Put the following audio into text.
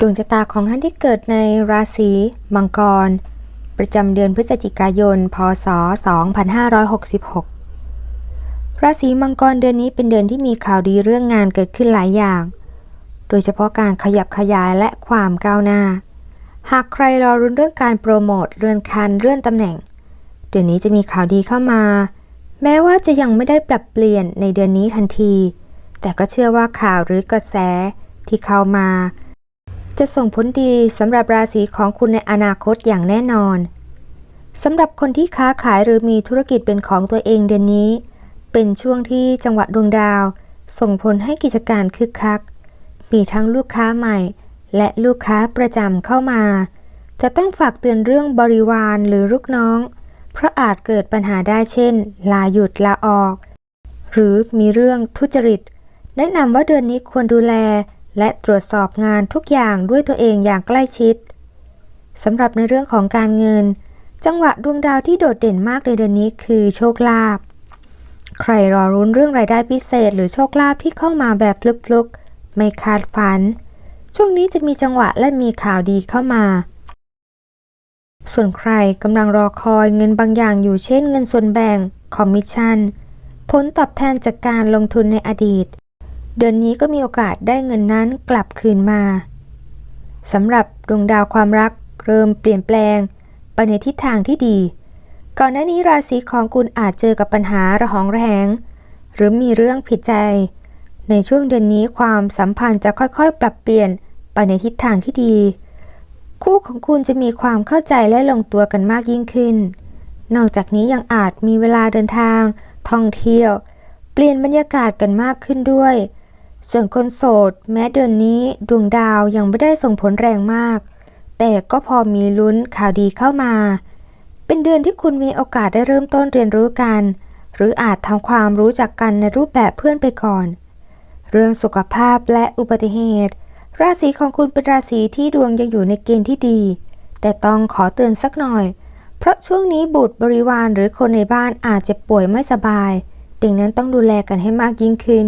ดวงชะตาของท่านที่เกิดในราศีมังกร ประจำเดือนพฤศจิกายน พศ 2566 ราศีมังกรเดือนนี้เป็นเดือนที่มีข่าวดีเรื่องงานเกิดขึ้นหลายอย่าง โดยเฉพาะการขยับขยายและความก้าวหน้า หากใครรอรุนเรื่องการโปรโมทเลื่อนคันเลื่อนตำแหน่ง เดือนนี้จะมีข่าวดีเข้ามา แม้ว่าจะยังไม่ได้ปรับเปลี่ยนในเดือนนี้ทันที แต่ก็เชื่อว่าข่าวหรือกระแสที่เข้ามา จะส่งผลดีสำหรับราศีของคุณในอนาคตอย่างแน่นอนสำหรับคนที่ค้าขายหรือมีธุรกิจเป็นของตัวเองเดือนนี้ เป็นช่วงที่จังหวะดวงดาว ส่งผลให้กิจการคึกคัก มีทั้งลูกค้าใหม่ และลูกค้าประจำเข้ามา จะต้องฝากเตือนเรื่องบริวารหรือลูกน้อง เพราะอาจเกิดปัญหาได้เช่น ลาหยุดลาออก หรือมีเรื่องทุจริต แนะนำว่าเดือนนี้ควรดูแล และตรวจสอบงานทุกอย่างด้วยตัวเองอย่างใกล้ชิดสำหรับในเรื่องของการเงิน จังหวะดวงดาวที่โดดเด่นมากในเดือนนี้คือโชคลาภใครรอรุ้นเรื่องรายได้พิเศษ หรือโชคลาภที่เข้ามาแบบฟลุกๆ ไม่คาดฝัน ช่วงนี้จะมีจังหวะและมีข่าวดีเข้ามา ส่วนใครกำลังรอคอยเงินบางอย่างอยู่เช่นเงินส่วนแบ่ง คอมมิชชั่น ผลตอบแทนจากการลงทุนในอดีต เดือนนี้ก็มีโอกาสได้เงินนั้นกลับคืนมาสำหรับดวงดาวความรักเริ่มเปลี่ยนแปลง ไปในทิศทางที่ดี ก่อนหน้านี้ราศีของคุณอาจเจอกับปัญหาระหองระแหง หรือมีเรื่องผิดใจ ในช่วงเดือนนี้ความสัมพันธ์จะค่อยๆ ปรับเปลี่ยนไปในทิศทางที่ดี คู่ของคุณจะมีความเข้าใจและลงตัวกันมากยิ่งขึ้น นอกจากนี้ยังอาจมีเวลาเดินทาง ท่องเที่ยว เปลี่ยนบรรยากาศกันมากขึ้นด้วย ส่วนคนโสด แม้เดือนนี้ดวงดาวยังไม่ได้ส่งผลแรงมาก แต่ก็พอมีลุ้นข่าวดีเข้ามา เป็นเดือนที่คุณมีโอกาสได้เริ่มต้นเรียนรู้กัน หรืออาจทำความรู้จักกันในรูปแบบเพื่อนไปก่อน เรื่องสุขภาพและอุบัติเหตุ ราศีของคุณเป็นราศีที่ดวงยังอยู่ในเกณฑ์ที่ดี แต่ต้องขอเตือนสักหน่อย เพราะช่วงนี้บุตรบริวารหรือคนในบ้านอาจจะป่วยไม่สบายดังนั้นต้องดูแลกันให้มากยิ่งขึ้น